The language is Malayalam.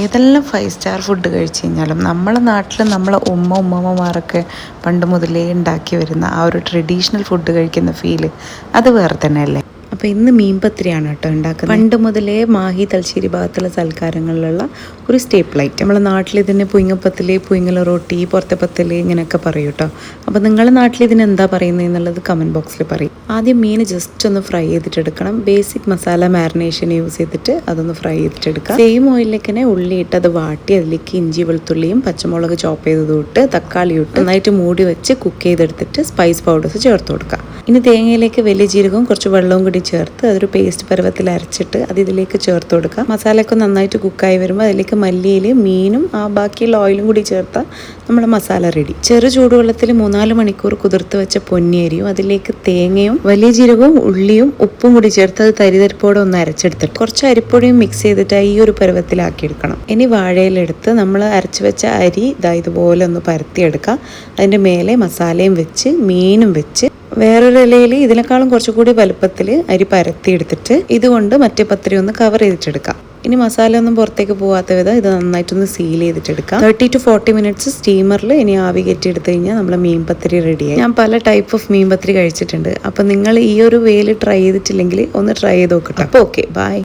ഏതെല്ലാം ഫൈവ് സ്റ്റാർ ഫുഡ് കഴിച്ചു കഴിഞ്ഞാലും നമ്മളെ നാട്ടിൽ നമ്മളെ ഉമ്മ ഉമ്മമ്മമാരൊക്കെ പണ്ട് മുതലേ ഉണ്ടാക്കി വരുന്ന ആ ഒരു ട്രഡീഷണൽ ഫുഡ് കഴിക്കുന്ന ഫീൽ അത് വേറെ തന്നെയല്ലേ? അപ്പോൾ ഇന്ന് മീൻപത്തിരിയാണ് കേട്ടോ ഉണ്ടാക്കുന്നത്. പണ്ട് മുതലേ മാഹി തലശ്ശേരി ഭാഗത്തുള്ള സൽക്കാരങ്ങളിലുള്ള ഒരു സ്റ്റേപ്പിൾ ഐറ്റം നമ്മളെ നാട്ടിൽ ഇതിന് പുയിങ്ങപ്പത്തിൽ പുയിങ്ങല റൊട്ടി പുറത്തപ്പത്തിൽ ഇങ്ങനെയൊക്കെ പറയും കേട്ടോ. അപ്പോൾ നിങ്ങളുടെ നാട്ടിൽ ഇതിന് എന്താ പറയുന്നത് എന്നുള്ളത് കമന്റ് ബോക്സിൽ പറയും. ആദ്യം മീൻ ജസ്റ്റ് ഒന്ന് ഫ്രൈ ചെയ്തിട്ടെടുക്കണം. ബേസിക് മസാല മാരിനേഷൻ യൂസ് ചെയ്തിട്ട് അതൊന്ന് ഫ്രൈ ചെയ്തിട്ടെടുക്കാം സെയിം ഓയിലേക്ക് തന്നെ ഉള്ളി ഇട്ട് അത് വാട്ടി അതിലേക്ക് ഇഞ്ചി വെളുത്തുള്ളിയും പച്ചമുളക് ചോപ്പ് ചെയ്തത് ഇട്ട് തക്കാളി ഇട്ട് നന്നായിട്ട് മൂടി വെച്ച് കുക്ക് ചെയ്തെടുത്തിട്ട് സ്പൈസ് പൗഡേഴ്സ് ചേർത്ത് കൊടുക്കാം ഇനി തേങ്ങയിലേക്ക് വലിയ ജീരകവും കുറച്ച് വെള്ളവും കൂടി ചേർത്ത് അതൊരു പേസ്റ്റ് പരുവത്തിൽ അരച്ചിട്ട് അത് ഇതിലേക്ക് ചേർത്ത് കൊടുക്കാം. മസാലയൊക്കെ നന്നായിട്ട് കുക്കായി വരുമ്പോൾ അതിലേക്ക് മല്ലിയിൽ മീനും ആ ബാക്കിയുള്ള ഓയിലും കൂടി ചേർത്താൽ നമ്മുടെ മസാല റെഡി ചെറു ചൂടുവെള്ളത്തിൽ മൂന്നാൽ മണിക്കൂർ കുതിർത്ത് വെച്ച പൊന്നിയരിയും അതിലേക്ക് തേങ്ങയും വലിയ ജീരകവും ഉള്ളിയും ഉപ്പും കൂടി ചേർത്ത് അത് തരിതരിപ്പോടെ ഒന്ന് അരച്ചെടുത്തിട്ട് കുറച്ച് അരിപ്പൊടിയും മിക്സ് ചെയ്തിട്ട് ഈ ഒരു പരുവത്തിലാക്കി എടുക്കണം ഇനി വാഴയിലെടുത്ത് നമ്മൾ അരച്ചു വെച്ച അരി ഇതാ ഇതുപോലെ ഒന്ന് പരത്തിയെടുക്കാം. അതിന്റെ മേലെ മസാലയും വെച്ച് മീനും വെച്ച് വേറൊരു ഇലയിൽ ഇതിനേക്കാളും കുറച്ചുകൂടി വലുപ്പത്തിൽ അരി പരത്തി എടുത്തിട്ട് ഇതുകൊണ്ട് മറ്റേ പത്തിരി ഒന്ന് കവർ ചെയ്തിട്ടെടുക്കാം. ഇനി മസാല ഒന്നും പുറത്തേക്ക് പോകാത്ത വിധം ഇത് നന്നായിട്ടൊന്ന് സീൽ ചെയ്തിട്ടെടുക്കാം. തേർട്ടി ടു ഫോർട്ടി മിനിറ്റ്സ് സ്റ്റീമറിൽ ഇനി ആവി കയറ്റി എടുത്തു കഴിഞ്ഞാൽ നമ്മൾ മീൻ പത്തിരി റെഡിയായി ഞാൻ പല ടൈപ്പ് ഓഫ് മീൻ പത്തിരി കഴിച്ചിട്ടുണ്ട്. അപ്പം നിങ്ങൾ ഈ ഒരു വേൽ ട്രൈ ചെയ്തിട്ടില്ലെങ്കിൽ ഒന്ന് ട്രൈ ചെയ്ത് നോക്കട്ടെ അപ്പോൾ ഓക്കെ ബൈ